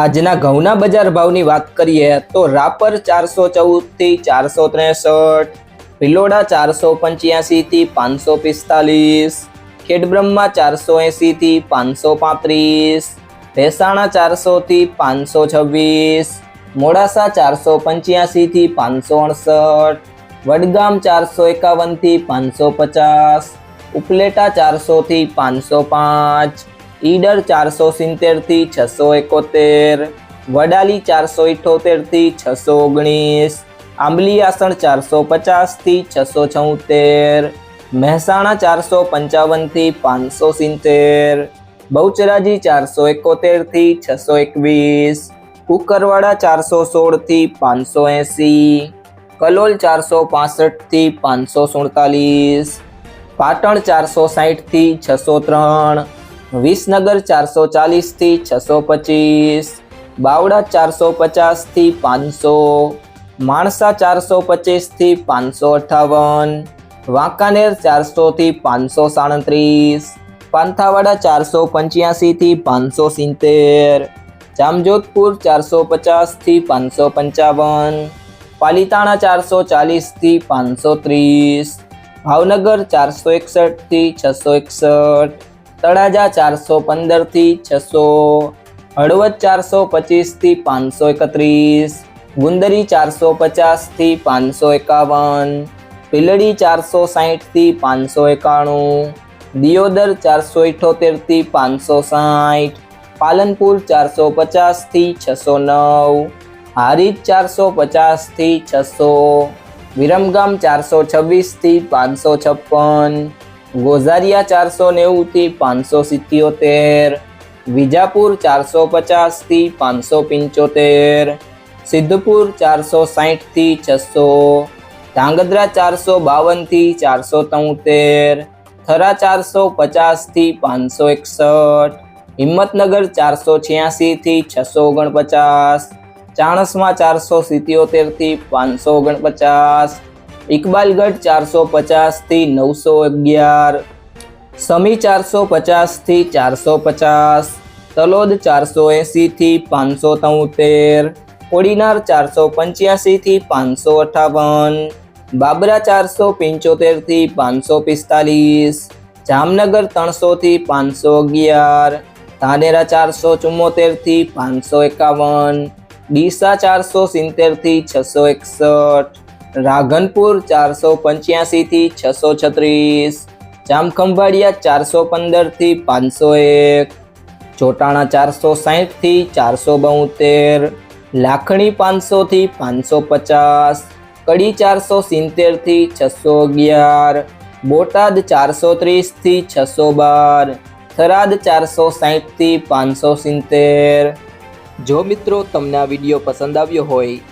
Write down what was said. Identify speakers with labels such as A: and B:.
A: આજના ઘઉંના બજાર ભાવની વાત કરીએ તો રાપર ચારસો ચૌદથી ચારસો ત્રેસઠ ભિલોડા ચારસો પંચ્યાસીથી પાંચસો પિસ્તાલીસ, ખેડબ્રહ્મા ચારસો એંસીથી પાંચસો પાંત્રીસ, ભેસાણા ચારસોથી પાંચસો છવ્વીસ, મોડાસા ચારસો પંચ્યાસીથી પાંચસો અડસઠ, વડગામ ચારસો એકાવનથી પાંચસો પચાસ, ઉપલેટા ચારસોથી પાંચસો પાંચ ઈડર ચારસો સિત્તેરથી છસો એકોતેર, વડાલી ચારસો ઇઠોતેરથી છસો ઓગણીસ આંબલીયાસણ ચારસો પચાસથી છસો છોતેર, મહેસાણા ચારસો પંચાવનથી પાંચસો સિત્તેર, બહુચરાજી ચારસો એકોતેરથી છસો એકવીસ, કુકરવાડા ચારસો સોળથી પાંચસો એંસી, કલોલ ચારસો પાસઠથી પાંચસો સુડતાલીસ, પાટણ ચારસો સાહીઠથી છસો ત્રણ વિસનગર ચારસો ચાલીસથી છસો પચીસ બાવડા ચારસો પચાસથી પાંચસો, માણસા ચારસો પચીસથી પાંચસો અઠાવન, વાંકાનેર ચારસોથી પાંચસો સાડત્રીસ, પાંથાવાડા ચારસો પંચ્યાસીથી પાંચસો સિત્તેર, જામજોધપુર ચારસો પચાસથી પાંચસો પંચાવન, પાલિતાણા ચારસો ચાલીસથી પાંચસો ત્રીસ, ભાવનગર ચારસો એકસઠથી છસો એકસઠ તળાજા ચારસો પંદરથી છસો, હળવદ ચારસો પચીસથી પાંચસો એકત્રીસ, ગુંદરી ચારસો પચાસથી પાંચસો એકાવન, પીલડી ચારસો સાહીઠથી પાંચસો એકાણું, દિયોદર ચારસો ઇઠોતેરથી પાંચસો સાહીઠ, પાલનપુર ચારસો પચાસથી છસો નવ, હારીજ ચારસો પચાસથી છસો, વિરમગામ ચારસો છવ્વીસથી પાંચસો છપ્પન ગોઝારિયા ચારસો નેવુંથી પાંચસો સિત્યોતેર વિજાપુર ચારસો પચાસથી પાંચસો પંચોતેર સિદ્ધપુર ચારસો સાહીઠથી છસો ધાંગધ્રા ચારસો બાવનથી ચારસો તોતેર થરા ચારસો પચાસથી પાંચસો એકસઠ હિંમતનગર ચારસો છ્યાસીથી છસો ઓગણપચાસ ચાણસમાં ચારસો સિત્યોતેરથી પાંચસો ઓગણપચાસ ઇકબાલગઢ ચારસો પચાસથી નવસો અગિયાર, સમી ચારસો પચાસથી ચારસો પચાસ તલોદ ચારસો એંસીથી પાંચસો તોતેર કોડીનાર ચારસો પંચ્યાસીથી પાંચસો અઠાવન બાબરા ચારસો પંચોતેરથી પાંચસો પિસ્તાલીસ જામનગર ત્રણસોથી પાંચસો અગિયાર ધાનેરા ચારસો ચુમ્મોતેરથી પાંચસો એકાવન ડીસા ચારસો સિત્તેરથી છસો એકસઠ રાધનપુર ચારસો પંચ્યાસીથી છસો છત્રીસ, જામખંભાળિયા ચારસો પંદરથી પાંચસો એક, ચોટાણા ચારસો સાહીઠથી ચારસો બોતેર, લાખણી પાંચસોથી પાંચસો પચાસ, કડી ચારસો સિત્તેરથી છસો અગિયાર, બોટાદ ચારસો ત્રીસથી છસો બાર, થરાદ ચારસો સાહીઠથી પાંચસો સિત્તેર. જો મિત્રો તમને આ વીડિયો પસંદ આવ્યો હોય